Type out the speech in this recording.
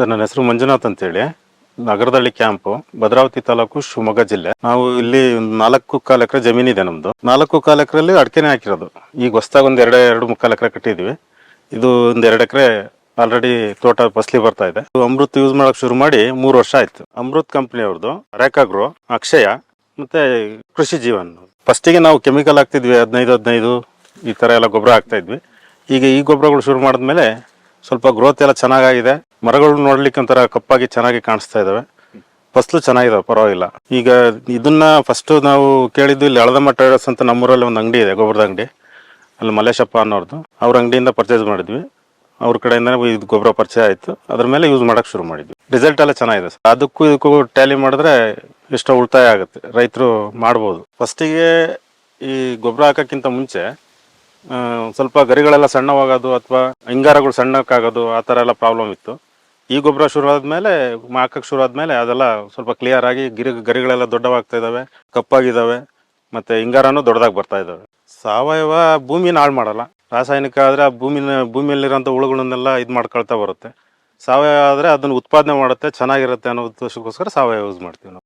Sir ನನ್ನ ಹೆಸರು ಮಂಜುನಾಥ್ ಅಂತೇಳಿ. ನಗರದಳ್ಳಿ ಕ್ಯಾಂಪು, ಭದ್ರಾವತಿ ತಾಲೂಕು ಶಿವಮೊಗ್ಗ ಜಿಲ್ಲೆ. ನಾವು ಇಲ್ಲಿ ಒಂದು ನಾಲ್ಕು ಕಾಲು ಎಕರೆ ಜಮೀನಿದೆ ನಮ್ದು. ನಾಲ್ಕು ಕಾಲು ಎಕರೆಲ್ಲಿ ಅಡಿಕೆನೆ ಹಾಕಿರೋದು. ಈಗ ಹೊಸ್ದಾಗ ಒಂದು ಎರಡು ಎರಡು ಮುಕ್ಕಾಲು ಎಕರೆ ಕಟ್ಟಿದ್ವಿ. ಇದು ಒಂದು ಎರಡು ಎಕರೆ ಆಲ್ರೆಡಿ ತೋಟ ಫಸ್ಲಿ ಬರ್ತಾ ಇದೆ. ಅಮೃತ್ ಯೂಸ್ ಮಾಡಕ್ ಶುರು ಮಾಡಿ ಮೂರು ವರ್ಷ ಆಯ್ತು. ಅಮೃತ್ ಕಂಪ್ನಿ ಅವ್ರದ್ದು ರೇಖಾಗ್ರೋ, ಅಕ್ಷಯ, ಮತ್ತೆ ಕೃಷಿ ಜೀವನ್. ಫಸ್ಟಿಗೆ ನಾವು ಕೆಮಿಕಲ್ ಹಾಕ್ತಿದ್ವಿ, ಹದಿನೈದು ಹದಿನೈದು, ಈ ತರ ಎಲ್ಲ ಗೊಬ್ಬರ ಹಾಕ್ತಾ ಇದ್ವಿ. ಈಗ ಈ ಗೊಬ್ಬರಗಳು ಶುರು ಮಾಡಿದ್ಮೇಲೆ ಸ್ವಲ್ಪ ಗ್ರೋತ್ ಎಲ್ಲ ಚೆನ್ನಾಗಿದೆ ಮರಗಳು ನೋಡ್ಲಿಕ್ಕೆ ಒಂಥರ ಕಪ್ಪಾಗಿ ಚೆನ್ನಾಗಿ ಕಾಣಿಸ್ತಾ ಇದಾವೆ. ಫಸ್ಲು ಚೆನ್ನಾಗಿದಾವೆ ಪರವಾಗಿಲ್ಲ. ಈಗ ಇದನ್ನ ಫಸ್ಟ್ ನಾವು ಕೇಳಿದ್ದು ಇಲ್ಲಿ ಎಳದಮ್ಮ ಟ್ರೇಡರ್ಸ್ ಅಂತ ನಮ್ಮೂರಲ್ಲಿ ಒಂದು ಅಂಗಡಿ ಇದೆ, ಗೊಬ್ಬರದ ಅಂಗಡಿ. ಅಲ್ಲಿ ಮಲ್ಲೇಶಪ್ಪ ಅನ್ನೋರ್ದು. ಅವ್ರ ಅಂಗಡಿಯಿಂದ ಪರ್ಚೇಸ್ ಮಾಡಿದ್ವಿ. ಅವ್ರ ಕಡೆಯಿಂದ ಇದು ಗೊಬ್ಬರ ಪರಿಚಯ ಆಯ್ತು. ಅದ್ರ ಮೇಲೆ ಯೂಸ್ ಮಾಡೋಕೆ ಶುರು ಮಾಡಿದ್ವಿ. ರಿಸಲ್ಟ್ ಎಲ್ಲ ಚೆನ್ನಾಗಿದೆ ಸರ್. ಅದಕ್ಕೂ ಇದಕ್ಕೂ ಟ್ಯಾಲಿ ಮಾಡಿದ್ರೆ ಎಷ್ಟೋ ಉಳಿತಾಯ ಆಗುತ್ತೆ. ರೈತರು ಮಾಡ್ಬೋದು. ಫಸ್ಟಿಗೆ ಈ ಗೊಬ್ಬರ ಹಾಕೋಕ್ಕಿಂತ ಮುಂಚೆ ಸ್ವಲ್ಪ ಗರಿಗಳೆಲ್ಲ ಸಣ್ಣವಾಗೋದು ಅಥವಾ ಹಿಂಗಾರಗಳು ಸಣ್ಣಕ್ಕಾಗೋದು ಆ ಥರ ಎಲ್ಲ ಪ್ರಾಬ್ಲಮ್ ಇತ್ತು. ಈ ಗೊಬ್ಬರ ಶುರು ಆದ್ಮೇಲೆ ಹಾಕಕ್ಕೆ ಶುರು ಆದ್ಮೇಲೆ ಅದೆಲ್ಲ ಸ್ವಲ್ಪ ಕ್ಲಿಯರ್ ಆಗಿ ಗಿರಿ, ಗರಿಗಳೆಲ್ಲ ದೊಡ್ಡವಾಗ್ತಾ ಇದಾವೆ ಕಪ್ಪಾಗಿದ್ದಾವೆ ಮತ್ತೆ ಹಿಂಗಾರನೂ ದೊಡ್ಡದಾಗಿ ಬರ್ತಾ ಇದಾವೆ. ಸಾವಯವ ಭೂಮಿನ ಹಾಳು ಮಾಡಲ್ಲ. ರಾಸಾಯನಿಕ ಆದ್ರೆ ಆ ಭೂಮಿನ ಭೂಮಿಯಲ್ಲಿರೋಂಥ ಹುಳುಗಳನ್ನೆಲ್ಲ ಇದು ಮಾಡ್ಕೊಳ್ತಾ ಬರುತ್ತೆ. ಸಾವಯವ ಆದರೆ ಅದನ್ನ ಉತ್ಪಾದನೆ ಮಾಡುತ್ತೆ, ಚೆನ್ನಾಗಿರುತ್ತೆ ಅನ್ನೋ ಉದ್ದೇಶಕ್ಕೋಸ್ಕರ ಸಾವಯವ ಯೂಸ್ ಮಾಡ್ತೀವಿ ನಾವು.